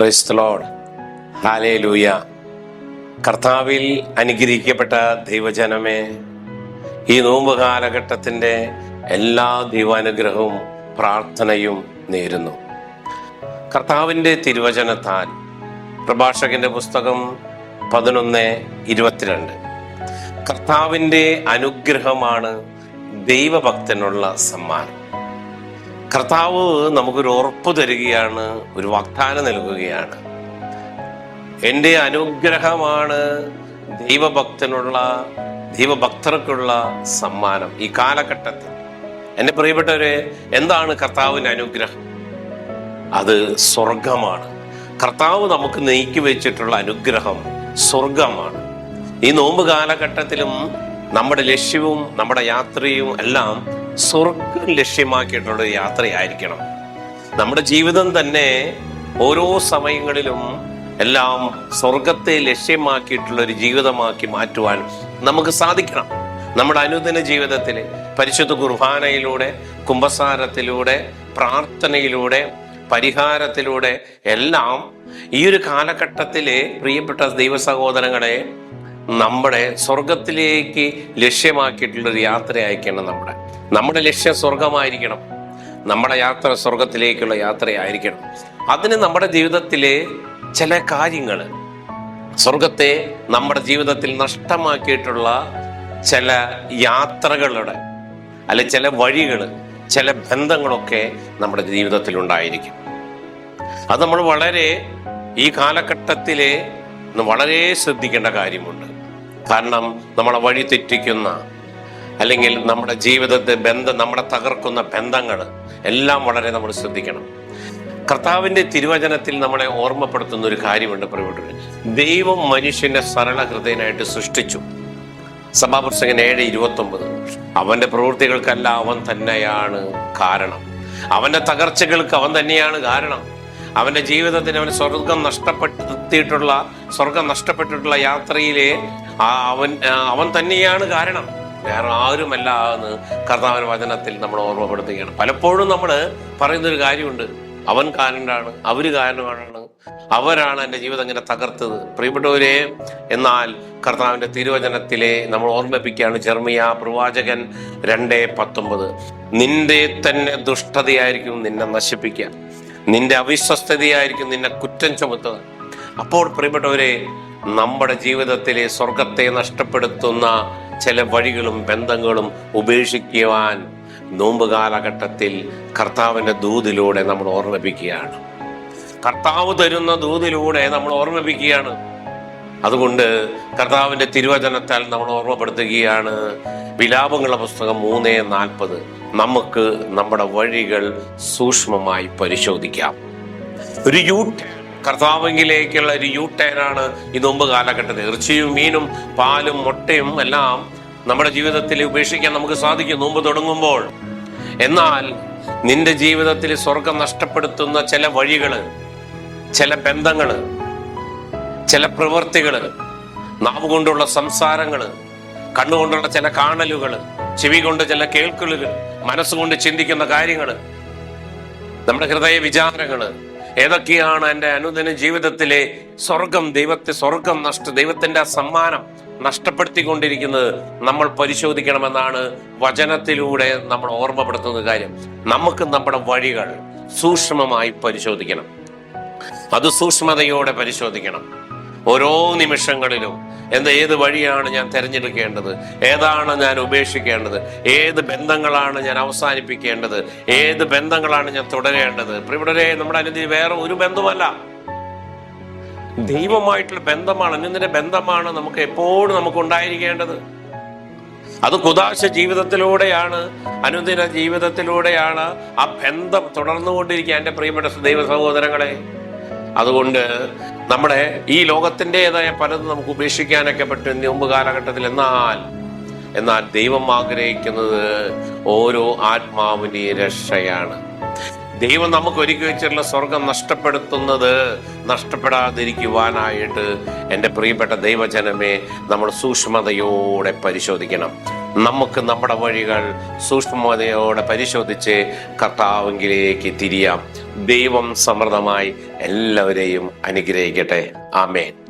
ക്രൈസ്തലോഡ് ഹാലേ ലൂയ കർത്താവിൽ അനുഗ്രഹിക്കപ്പെട്ട ദൈവജനമേ ഈ നോമ്പ് കാലഘട്ടത്തിന്റെ എല്ലാ ദൈവാനുഗ്രഹവും പ്രാർത്ഥനയും നേരുന്നു. കർത്താവിന്റെ തിരുവചനത്താൽ പ്രഭാഷകന്റെ പുസ്തകം പതിനൊന്ന് ഇരുപത്തിരണ്ട്. കർത്താവിന്റെ അനുഗ്രഹമാണ് ദൈവഭക്തനുള്ള സമ്മാനം. കർത്താവ് നമുക്കൊരു ഉറപ്പ് തരികയാണ് ഒരു വാഗ്ദാനം നൽകുകയാണ്. എന്റെ അനുഗ്രഹമാണ് ദൈവഭക്തനുള്ള ദൈവഭക്തർക്കുള്ള സമ്മാനം ഈ കാലഘട്ടത്തിൽ. എന്റെ പ്രിയപ്പെട്ടവരെ എന്താണ് കർത്താവിന്റെ അനുഗ്രഹം? അത് സ്വർഗമാണ് കർത്താവ് നമുക്ക് നീക്കി വെച്ചിട്ടുള്ള അനുഗ്രഹം സ്വർഗമാണ് ഈ നോമ്പ് കാലഘട്ടത്തിലും നമ്മുടെ ലക്ഷ്യവും നമ്മുടെ യാത്രയും എല്ലാം സ്വർഗം ലക്ഷ്യമാക്കിയിട്ടുള്ള യാത്രയായിരിക്കണം. നമ്മുടെ ജീവിതം തന്നെ ഓരോ സമയങ്ങളിലും എല്ലാം സ്വർഗത്തെ ലക്ഷ്യമാക്കിയിട്ടുള്ള ഒരു ജീവിതമാക്കി മാറ്റുവാൻ നമുക്ക് സാധിക്കണം. നമ്മുടെ അനുദിന ജീവിതത്തിൽ പരിശുദ്ധ കുർബാനയിലൂടെ കുംഭസാരത്തിലൂടെ പ്രാർത്ഥനയിലൂടെ പരിഹാരത്തിലൂടെ എല്ലാം ഈ ഒരു കാലഘട്ടത്തിലെ പ്രിയപ്പെട്ട ദൈവ സഹോദരങ്ങളെ നമ്മുടെ സ്വർഗത്തിലേക്ക് ലക്ഷ്യമാക്കിയിട്ടുള്ള ഒരു യാത്ര അയക്കണം നമ്മുടെ. നമ്മുടെ ലക്ഷ്യം സ്വർഗമായിരിക്കണം നമ്മുടെ യാത്ര സ്വർഗത്തിലേക്കുള്ള യാത്രയായിരിക്കണം. അതിന് നമ്മുടെ ജീവിതത്തിലെ ചില കാര്യങ്ങൾ സ്വർഗത്തെ നമ്മുടെ ജീവിതത്തിൽ നഷ്ടമാക്കിയിട്ടുള്ള ചില യാത്രകളുടെ അല്ലെ ചില വഴികൾ ചില ബന്ധങ്ങളൊക്കെ നമ്മുടെ ജീവിതത്തിൽ ഉണ്ടായിരിക്കും. അത് നമ്മൾ വളരെ ഈ കാലഘട്ടത്തിലെ വളരെ ശ്രദ്ധിക്കേണ്ട കാര്യമുണ്ട്. കാരണം നമ്മളെ വഴി തെറ്റിക്കുന്ന അല്ലെങ്കിൽ നമ്മുടെ ജീവിതത്തെ ബന്ധം നമ്മളെ തകർക്കുന്ന ബന്ധങ്ങൾ എല്ലാം വളരെ നമ്മൾ ശ്രദ്ധിക്കണം. കർത്താവിന്റെ തിരുവചനത്തിൽ നമ്മളെ ഓർമ്മപ്പെടുത്തുന്ന ഒരു കാര്യമുണ്ട് പ്രിയപ്പെട്ടവർ ദൈവം മനുഷ്യനെ സരള ഹൃദയനായിട്ട് സൃഷ്ടിച്ചു. സഭാപ്രസംഗൻ ഏഴ് ഇരുപത്തി ഒമ്പത് അവന്റെ പ്രവൃത്തികൾക്കല്ല അവൻ തന്നെയാണ് കാരണം. അവന്റെ തകർച്ചകൾക്ക് അവൻ തന്നെയാണ് കാരണം. അവന്റെ ജീവിതത്തിന് അവൻ സ്വർഗം നഷ്ടപ്പെടുത്തിയിട്ടുള്ള സ്വർഗം നഷ്ടപ്പെട്ടിട്ടുള്ള യാത്രയിലെ അവൻ അവൻ തന്നെയാണ് കാരണം. വേറെ ആരുമല്ല എന്ന് കർത്താവിന്റെ വചനത്തിൽ നമ്മൾ ഓർമ്മപ്പെടുത്തുകയാണ്. പലപ്പോഴും നമ്മൾ പറയുന്നൊരു കാര്യമുണ്ട്. അവൻ കാരണാണ് അവർ കാരണമാണ് അവരാണ് എന്റെ ജീവിതം ഇങ്ങനെ തകർത്തത്. പ്രിയപ്പെട്ടവരെ എന്നാൽ കർത്താവിന്റെ തിരുവചനത്തിലെ നമ്മൾ ഓർമ്മിപ്പിക്കുകയാണ് ചെർമിയ പ്രവാചകൻ രണ്ട് പത്തൊമ്പത്. നിന്റെ തന്നെ ദുഷ്ടതയായിരിക്കും നിന്നെ നശിപ്പിക്കുക. നിന്റെ അവിശ്വസ്തതയായിരിക്കും നിന്നെ കുറ്റം ചുമത്തുക. അപ്പോൾ പ്രിയപ്പെട്ടവരെ നമ്മുടെ ജീവിതത്തിലെ സ്വർഗത്തെ നഷ്ടപ്പെടുത്തുന്ന ചില വഴികളും ബന്ധങ്ങളും ഉപേക്ഷിക്കുവാൻ നോമ്പ് കാലഘട്ടത്തിൽ കർത്താവിന്റെ ദൂതിലൂടെ നമ്മൾ ഓർമ്മിപ്പിക്കുകയാണ്. കർത്താവ് തരുന്ന ദൂതിലൂടെ നമ്മൾ ഓർമ്മിപ്പിക്കുകയാണ്. അതുകൊണ്ട് കർത്താവിന്റെ തിരുവചനത്താൽ നമ്മൾ ഓർമ്മപ്പെടുത്തുകയാണ്. വിലാപങ്ങളുടെ പുസ്തകം മൂന്ന് നാൽപ്പത്. നമുക്ക് നമ്മുടെ വഴികൾ സൂക്ഷ്മമായി പരിശോധിക്കാം. ഒരു യൂ കർത്താവെങ്കിലേക്കുള്ള ഒരു യൂ ടേനാണ് ഈ നോമ്പ് കാലഘട്ടത്തിൽ. ഇറച്ചിയും മീനും പാലും മുട്ടയും എല്ലാം നമ്മുടെ ജീവിതത്തിൽ ഉപേക്ഷിക്കാൻ നമുക്ക് സാധിക്കും നോമ്പ് തുടങ്ങുമ്പോൾ എന്നാൽ നിന്റെ ജീവിതത്തിൽ സ്വർഗം നഷ്ടപ്പെടുത്തുന്ന ചില വഴികൾ ചില ബന്ധങ്ങൾ ചില പ്രവൃത്തികൾ നാവ് കൊണ്ടുള്ള സംസാരങ്ങൾ കണ്ണുകൊണ്ടുള്ള ചില കാണലുകൾ ചെവി കൊണ്ട് ചില കേൾക്കലുകൾ മനസ്സുകൊണ്ട് ചിന്തിക്കുന്ന കാര്യങ്ങൾ നമ്മുടെ ഹൃദയ വിചാരങ്ങൾ ഏതൊക്കെയാണ് എന്റെ അനുദിന ജീവിതത്തിലെ സ്വർഗം ദൈവത്തെ സ്വർഗം നഷ്ട ദൈവത്തിന്റെ സമ്മാനം നഷ്ടപ്പെടുത്തിക്കൊണ്ടിരിക്കുന്നത് നമ്മൾ പരിശോധിക്കണമെന്നാണ് വചനത്തിലൂടെ നമ്മൾ ഓർമ്മപ്പെടുത്തുന്ന കാര്യം. നമുക്ക് നമ്മുടെ വഴികൾ സൂക്ഷ്മമായി പരിശോധിക്കണം. അത് സൂക്ഷ്മതയോടെ പരിശോധിക്കണം. ഓരോ നിമിഷങ്ങളിലും എന്താ ഏത് വഴിയാണ് ഞാൻ തിരഞ്ഞെടുക്കേണ്ടത്? ഏതാണ് ഞാൻ ഉപേക്ഷിക്കേണ്ടത്? ഏത് ബന്ധങ്ങളാണ് ഞാൻ അവസാനിപ്പിക്കേണ്ടത്? ഏത് ബന്ധങ്ങളാണ് ഞാൻ തുടരേണ്ടത്? പ്രിവിടരെ നമ്മുടെ അനുദിന വേറെ ഒരു ബന്ധമല്ല ദൈവമായിട്ടുള്ള ബന്ധമാണ്. അന്യന്റെ ബന്ധമാണ് നമുക്ക് എപ്പോഴും നമുക്ക് ഉണ്ടായിരിക്കേണ്ടത്. അത് കുദാശ ജീവിതത്തിലൂടെയാണ് അനുദിന ജീവിതത്തിലൂടെയാണ് ആ ബന്ധം തുടർന്നുകൊണ്ടിരിക്കുക. എന്റെ പ്രിയപ്പെട്ട ദൈവ സഹോദരങ്ങളെ അതുകൊണ്ട് നമ്മുടെ ഈ ലോകത്തിന്റെതായ പലതും നമുക്ക് ഉപേക്ഷിക്കാനൊക്കെ പറ്റും മുമ്പ് കാലഘട്ടത്തിൽ. എന്നാൽ എന്നാൽ ദൈവം ആഗ്രഹിക്കുന്നത് ഓരോ ആത്മാവിന്റെയും രക്ഷയാണ്. ദൈവം നമുക്ക് ഒരുക്കി വെച്ചിട്ടുള്ള സ്വർഗം നഷ്ടപ്പെടുത്തുന്നത് നഷ്ടപ്പെടാതിരിക്കുവാനായിട്ട് എന്റെ പ്രിയപ്പെട്ട ദൈവജനമേ നമ്മൾ സൂക്ഷ്മതയോടെ പരിശോധിക്കണം. നമുക്ക് നമ്മുടെ വഴികൾ സൂക്ഷ്മതയോടെ പരിശോധിച്ച് കർത്താവെങ്കിലേക്ക് തിരിയാം. ദൈവം സമൃദ്ധമായി എല്ലാവരെയും അനുഗ്രഹിക്കട്ടെ. ആമേൻ.